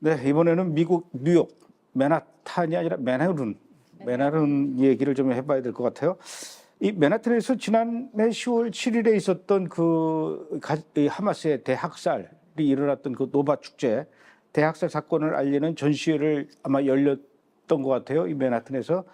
네, 이번에는 미국 뉴욕 맨하탄이 아니라 맨하튼 맨하튼 얘기를 좀 해봐야 될 것 같아요. 이 맨하탄에서 지난해 10월 7일에 있었던 그 하마스의 대학살이 일어났던 그 노바 축제 대학살 사건을 알리는 전시회를 아마 열렸던 것 같아요. 이 맨하탄에서.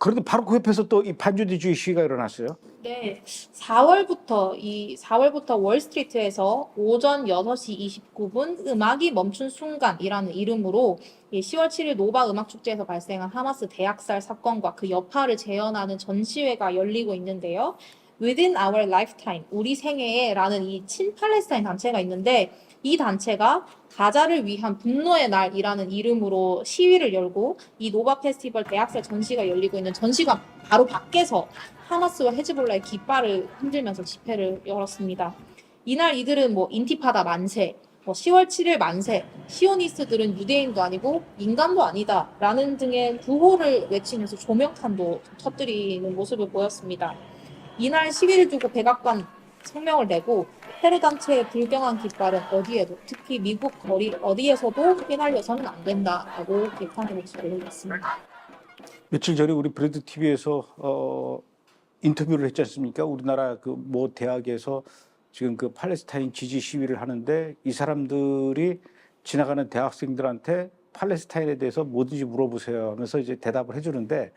그런데 바로 그 옆에서 또 이 반주주의 시위가 일어났어요. 네, 4월부터 이 4월부터 월스트리트에서 오전 6시 29분 음악이 멈춘 순간이라는 이름으로 이 10월 7일 노바 음악 축제에서 발생한 하마스 대학살 사건과 그 여파를 재현하는 전시회가 열리고 있는데요. Within Our Lifetime, 우리 생애에라는 이 친팔레스타인 단체가 있는데 이 단체가 가자를 위한 분노의 날이라는 이름으로 시위를 열고 이 노바 페스티벌 대학살 전시가 열리고 있는 전시관 바로 밖에서 하마스와 헤즈볼라의 깃발을 흔들면서 집회를 열었습니다. 이날 이들은 뭐 인티파다 만세, 뭐 10월 7일 만세, 시오니스트들은 유대인도 아니고 인간도 아니다 라는 등의 구호를 외치면서 조명탄도 터뜨리는 모습을 보였습니다. 이날 시위를 두고 백악관 성명을 내고 테러 단체의 불경한 깃발은 어디에도 특히 미국 거리 어디에서도 휘날려서는 안 된다라고 비판의 목소리를 냈습니다. 며칠 전에 우리 브레드 TV에서 어, 인터뷰를 했지 않습니까? 우리나라 그 모 대학에서 지금 그 팔레스타인 지지 시위를 하는데 이 사람들이 지나가는 대학생들한테 팔레스타인에 대해서 뭐든지 물어보세요 하면서 이제 대답을 해주는데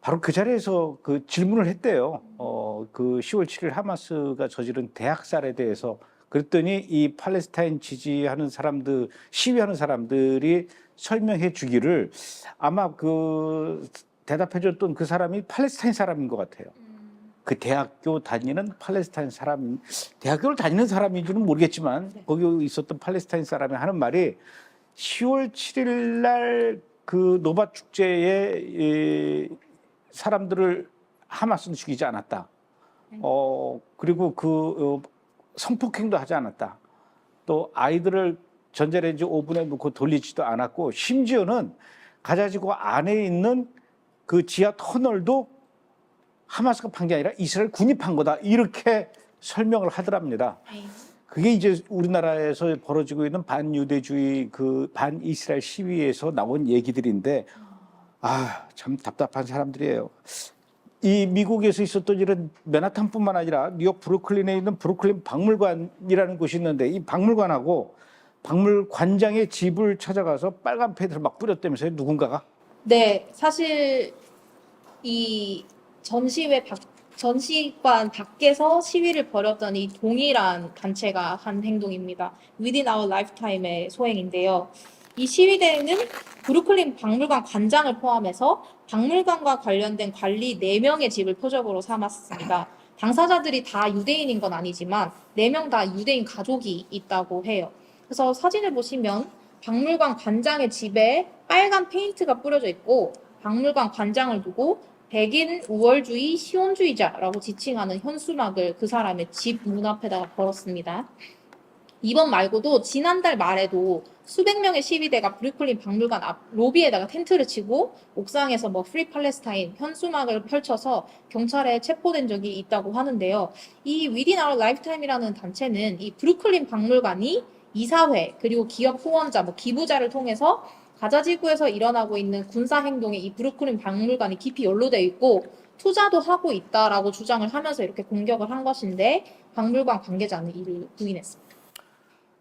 바로 그 자리에서 그 질문을 했대요. 어, 그 10월 7일 하마스가 저지른 대학살에 대해서 그랬더니 이 팔레스타인 지지하는 사람들, 시위하는 사람들이 설명해 주기를 아마 그 대답해 줬던 그 사람이 팔레스타인 사람인 것 같아요. 그 대학교 다니는 팔레스타인 사람, 대학교를 다니는 사람인지는 모르겠지만 네. 거기 있었던 팔레스타인 사람이 하는 말이 10월 7일 날 그 노바 축제에 이 사람들을 하마스는 죽이지 않았다. 어 그리고 그 어, 성폭행도 하지 않았다. 또 아이들을 전자레인지 오븐에 넣고 돌리지도 않았고 심지어는 가자지구 안에 있는 그 지하 터널도 하마스가 판 게 아니라 이스라엘 군이 판 거다 이렇게 설명을 하더랍니다. 그게 이제 우리나라에서 벌어지고 있는 반유대주의 그 반이스라엘 시위에서 나온 얘기들인데 아 참 답답한 사람들이에요. 이 미국에서 있었던 일은 맨하탄뿐만 아니라 뉴욕 브루클린에 있는 브루클린 박물관이라는 곳이 있는데 이 박물관하고 박물관장의 집을 찾아가서 빨간 패드를 막 뿌렸다면서요 누군가가? 네, 사실 이 전시회 밖 전시관 밖에서 시위를 벌였던 이 동일한 단체가 한 행동입니다. Within Our Lifetime의 소행인데요. 이 시위대에는 브루클린 박물관 관장을 포함해서 박물관과 관련된 관리 4명의 집을 표적으로 삼았습니다. 당사자들이 다 유대인인 건 아니지만 4명 다 유대인 가족이 있다고 해요. 그래서 사진을 보시면 박물관 관장의 집에 빨간 페인트가 뿌려져 있고 박물관 관장을 두고 백인 우월주의 시온주의자라고 지칭하는 현수막을 그 사람의 집 문 앞에다가 걸었습니다. 이번 말고도 지난달 말에도 수백 명의 시위대가 브루클린 박물관 앞 로비에다가 텐트를 치고 옥상에서 뭐 프리 팔레스타인 현수막을 펼쳐서 경찰에 체포된 적이 있다고 하는데요. 이 Within Our Lifetime이라는 단체는 이 브루클린 박물관이 이사회 그리고 기업 후원자 뭐 기부자를 통해서 가자 지구에서 일어나고 있는 군사 행동에 이 브루클린 박물관이 깊이 연루돼 있고 투자도 하고 있다라고 주장을 하면서 이렇게 공격을 한 것인데 박물관 관계자는 이를 부인했습니다.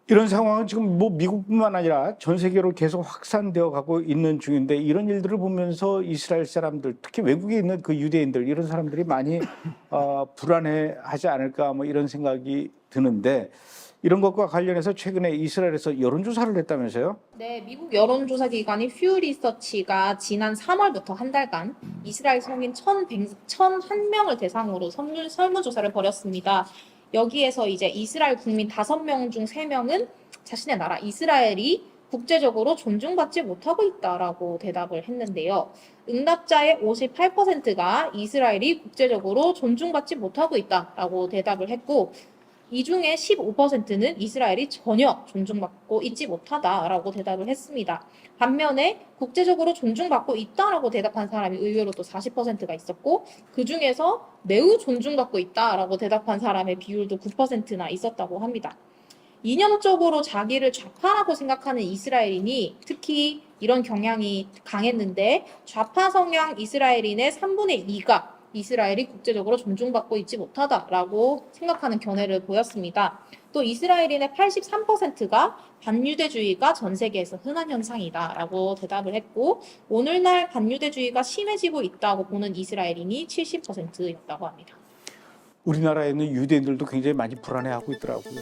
이런 상황은 지금 뭐 미국뿐만 아니라 전 세계로 계속 확산되어 가고 있는 중인데 이런 일들을 보면서 이스라엘 사람들 특히 외국에 있는 그 유대인들 이런 사람들이 많이 어, 불안해하지 않을까 뭐 이런 생각이 드는데 이런 것과 관련해서 최근에 이스라엘에서 여론조사를 했다면서요? 네, 미국 여론조사 기관인 퓨 리서치가 지난 3월부터 한 달간 이스라엘 성인 1,100, 1,001명을 대상으로 설문, 설문조사를 벌였습니다. 여기에서 이제 이스라엘 국민 5명 중 3명은 자신의 나라 이스라엘이 국제적으로 존중받지 못하고 있다라고 대답을 했는데요. 응답자의 58%가 이스라엘이 국제적으로 존중받지 못하고 있다라고 대답을 했고 이 중에 15%는 이스라엘이 전혀 존중받고 있지 못하다라고 대답을 했습니다. 반면에 국제적으로 존중받고 있다라고 대답한 사람이 의외로 또 40%가 있었고 그 중에서 매우 존중받고 있다라고 대답한 사람의 비율도 9%나 있었다고 합니다. 이념적으로 자기를 좌파라고 생각하는 이스라엘인이 특히 이런 경향이 강했는데 좌파 성향 이스라엘인의 3분의 2가 이스라엘이 국제적으로 존중받고 있지 못하다라고 생각하는 견해를 보였습니다. 또 이스라엘인의 83%가 반유대주의가 전 세계에서 흔한 현상이다라고 대답을 했고 오늘날 반유대주의가 심해지고 있다고 보는 이스라엘인이 70%였다고 합니다. 우리나라에는 유대인들도 굉장히 많이 불안해하고 있더라고요.